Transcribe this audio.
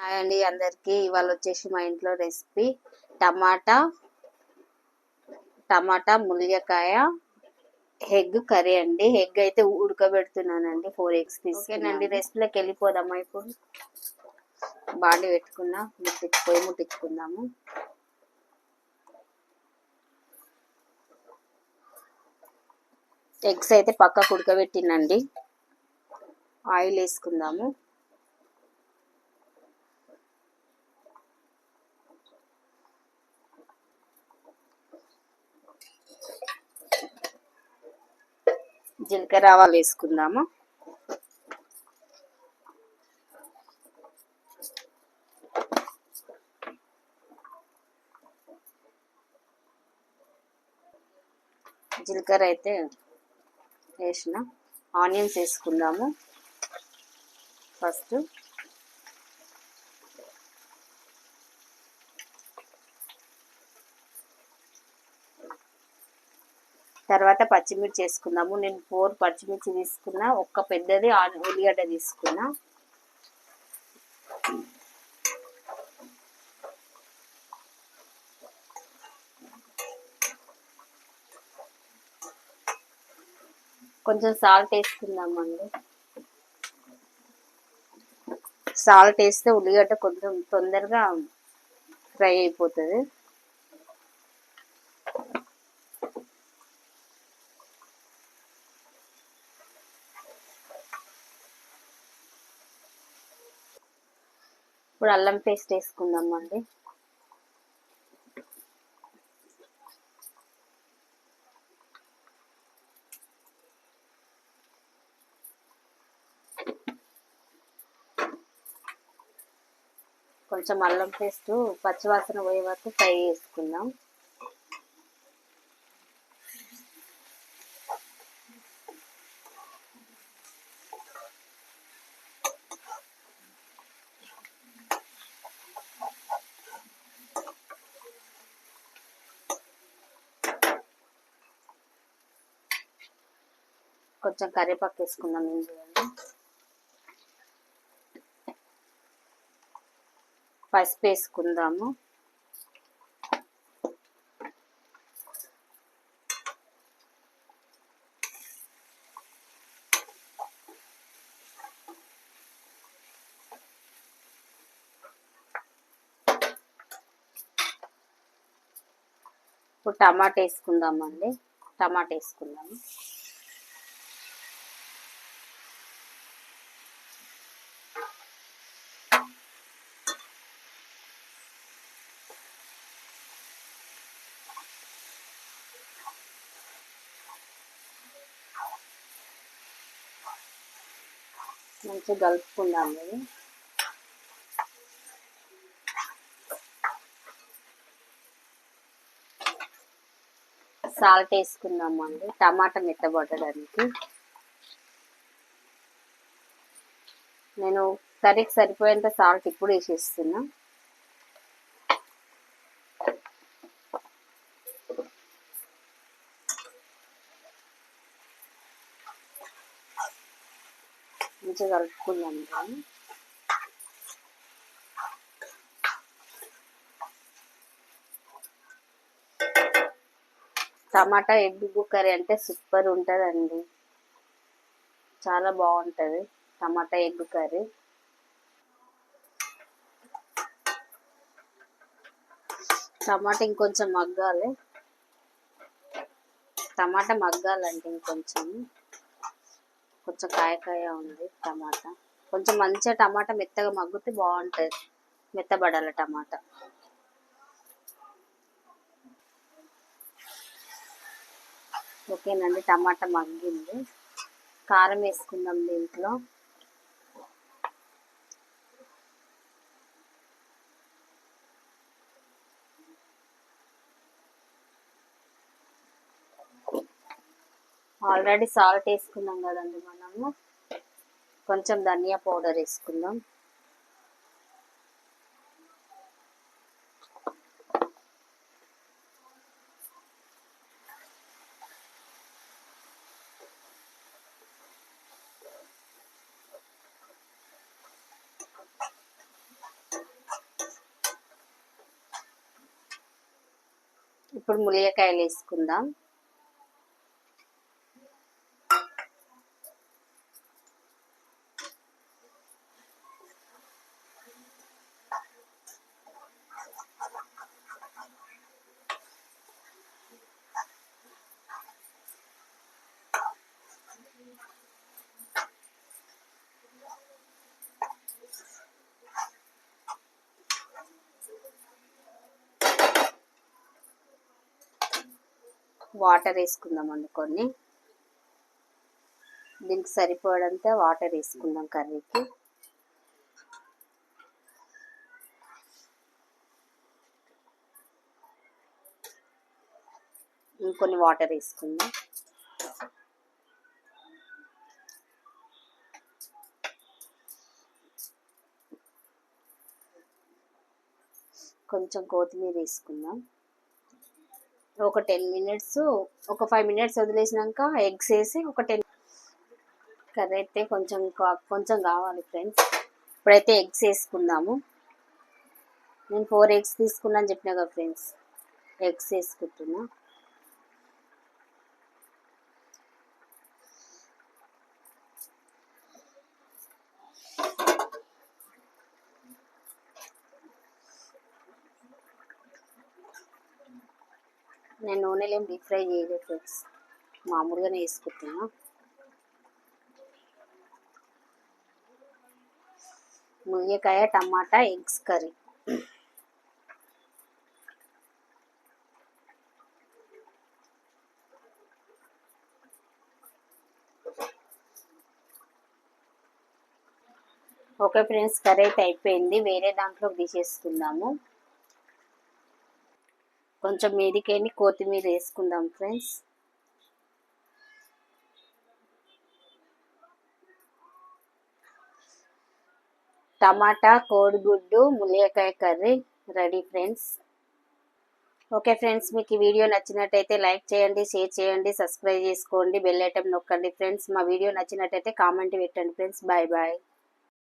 Hi అండి అందరికి. ఇవాళ వచ్చేసి మా ఇంట్లో రెసిపీ టమాటా టమాటా ములియకాయ ఎగ్ కర్రీ అండి. ఎగ్ అయితే ఉడకబెడుతున్నానండి ఫోర్ ఎగ్స్ తీసుకేనండి రెసిపీలోకి వెళ్ళిపోదామా ఇప్పుడు? బాండి పెట్టుకున్నా ముట్టించి పొయ్యి ముట్టించుకుందాము. ఎగ్స్ అయితే పక్కకు ఉడకబెట్టినండి ఆయిల్ వేసుకుందాము. జీలకర్ర ఆవాలు వేసుకుందాము. జీలకర్ర అయితే వేసిన ఆనియన్స్ వేసుకుందాము. ఫస్ట్ తర్వాత పచ్చిమిర్చి వేసుకుందాము. నేను ఫోర్ పచ్చిమిర్చి తీసుకున్నా ఒక్క పెద్దది ఉల్లిగడ్డ తీసుకున్నా. కొంచెం సాల్ట్ వేసుకుందామండి. సాల్ట్ వేస్తే ఉల్లిగడ్డ కొంచెం తొందరగా ఫ్రై అయిపోతుంది. ఇప్పుడు అల్లం పేస్ట్ వేసుకుందాం అండి కొంచెం అల్లం పేస్ట్ పచ్చివాసన పోయే వరకు ఫ్రై చేసుకుందాం. కొంచెం కరివేపాకు వేసుకుందాం ఇందులో పసుపు వేసుకుందాము. ఇప్పుడు టమాటా వేసుకుందామండి. టమాటా వేసుకుందాము. మంచిగా కలుపుకుందాం ఇది సాల్ట్ వేసుకుందామండి టమాటా మెత్తబడడానికి నేను కర్రీకి సరిపోయేంత సాల్ట్ ఇప్పుడు వేసేస్తున్నా. మంచిగా కలుపుకుందాం టమాటా ఎగ్ కర్రీ అంటే సూపర్ ఉంటుందండి. చాలా బాగుంటుంది టమాటా ఎగ్ కర్రీ. టమాటా ఇంకొంచెం మగ్గాలి. టమాటా మగ్గాలండి ఇంకొంచెం. కొంచెం కాయకాయ ఉంది టమాటా. కొంచెం మంచిగా టమాటా మెత్తగా మగ్గితే బాగుంటుంది. మెత్తబడాలి టమాటా. ఓకేనండి టమాటా మగ్గింది. కారం వేసుకుందాం దీంట్లో. ఆల్రెడీ సాల్ట్ వేసుకున్నాం కదండి మనము. కొంచెం ధనియా పౌడర్ వేసుకుందాం. ఇప్పుడు ములియకాయలు వేసుకుందాం. వాటర్ వేసుకుందామండి కొన్ని. దీనికి సరిపోవడంత వాటర్ వేసుకుందాం కర్రీకి. ఇంకొన్ని వాటర్ వేసుకుందాం. కొంచెం కొత్తిమీర వేసుకుందాం. ఒక టెన్ మినిట్స్ ఒక ఫైవ్ మినిట్స్ వదిలేసినాక ఎగ్స్ వేసి ఒక టెన్ కర్రీ అయితే కొంచెం కా- కొంచెం కావాలి ఫ్రెండ్స్ ఇప్పుడైతే ఎగ్స్ వేసుకుందాము. నేను ఫోర్ ఎగ్స్ తీసుకున్నాను చెప్పినా కదా ఫ్రెండ్స్ ఎగ్స్ వేసుకుంటున్నా. నేను నూనెలో ఏం డీప్ ఫ్రై చేయలేదు ఫ్రెండ్స్. మామూలుగానే వేసుకుంటున్నా ముయ్యకాయ tomato eggs curry. Okay friends curry అయితే అయిపోయింది. వేరే దాంట్లోకి తీసేసుకుందాము కొంచెం మీదికేని కొత్తిమీర వేసుకుందాం ఫ్రెండ్స్. టమాటా కోడిగుడ్డు ములియకాయ curry ready friends. Okay friends మీకు ఈ వీడియో నచ్చినట్టయితే లైక్ చేయండి షేర్ చేయండి సబ్స్క్రైబ్ చేసుకోండి బెల్ ఐటమ్ నొక్కండి ఫ్రెండ్స్. మా వీడియో నచ్చినట్టయితే కామెంట్ పెట్టండి ఫ్రెండ్స్. Bye bye.